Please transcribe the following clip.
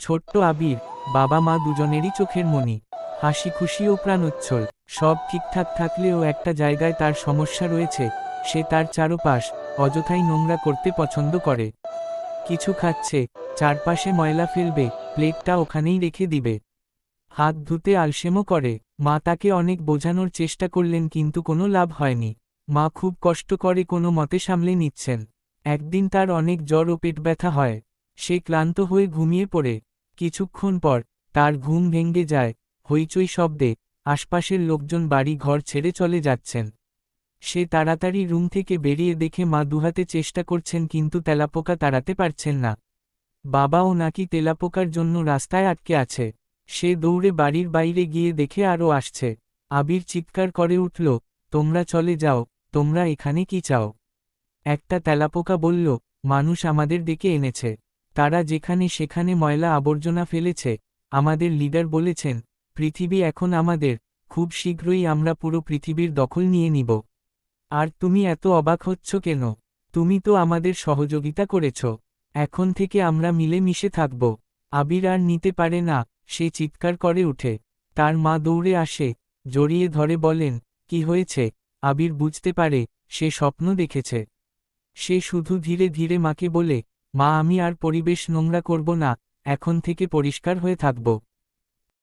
ছোট্ট আবির, বাবা মা দুজনেরই চোখের মনি। হাসি খুশি ও প্রাণোচ্ছল, সব ঠিকঠাক থাকলেও একটা জায়গায় তার সমস্যা রয়েছে, সে তার চারপাশ অযথাই নোংরা করতে পছন্দ করে। কিছু খাচ্ছে, চারপাশে ময়লা ফেলবে, প্লেটটা ওখানেই রেখে দিবে। হাত ধুতে আলসেমও করে, মা তাকে অনেক বোঝানোর চেষ্টা করলেন কিন্তু কোনো লাভ হয়নি। মা খুব কষ্ট করে কোনো মতে সামলে নিচ্ছেন। একদিন তার অনেক জ্বর ও পেট ব্যথা হয়। সে ক্লান্ত হয়ে ঘুমিয়ে পড়ে। কিছুক্ষণ পর, তার ঘুম ভেঙ্গে যায়, হইচই শব্দে, আশপাশের লোকজন বাড়ি ঘর ছেড়ে চলে যাচ্ছেন। সে তাড়াতাড়ি রুম থেকে বেরিয়ে দেখে মা দুহাতে চেষ্টা করছেন কিন্তু তেলাপোকা তাড়াতে পারছেন না। বাবাও নাকি তেলাপোকার জন্য রাস্তায় আটকে আছে। সে দৌড়ে বাড়ির বাইরে গিয়ে দেখে আরও আসছে। আবির চিৎকার করে উঠল, তোমরা চলে যাও, তোমরা এখানে কি চাও? একটা তেলাপোকা বলল, মানুষ আমাদের ডেকে এনেছে। তারা যেখানে সেখানে ময়লা আবর্জনা ফেলেছে, আমাদের লিডার বলেছেন, পৃথিবী এখন আমাদের, খুব শীঘ্রই আমরা পুরো পৃথিবীর দখল নিয়ে নিব। আর তুমি এত অবাক হচ্ছ কেন? তুমি তো আমাদের সহযোগিতা করেছ। এখন থেকে আমরা মিলে মিশে থাকব। আবির আর নিতে পারে না, সে চিৎকার করে উঠে। তার মা দৌড়ে আসে, জড়িয়ে ধরে বলেন, কি হয়েছে? আবির বুঝতে পারে, সে স্বপ্ন দেখেছে। সে শুধু ধীরে ধীরে মাকে বলে মা আমি আর পরিবেশ নোংরা করব না এখন থেকে পরিষ্কার হয়ে থাকব।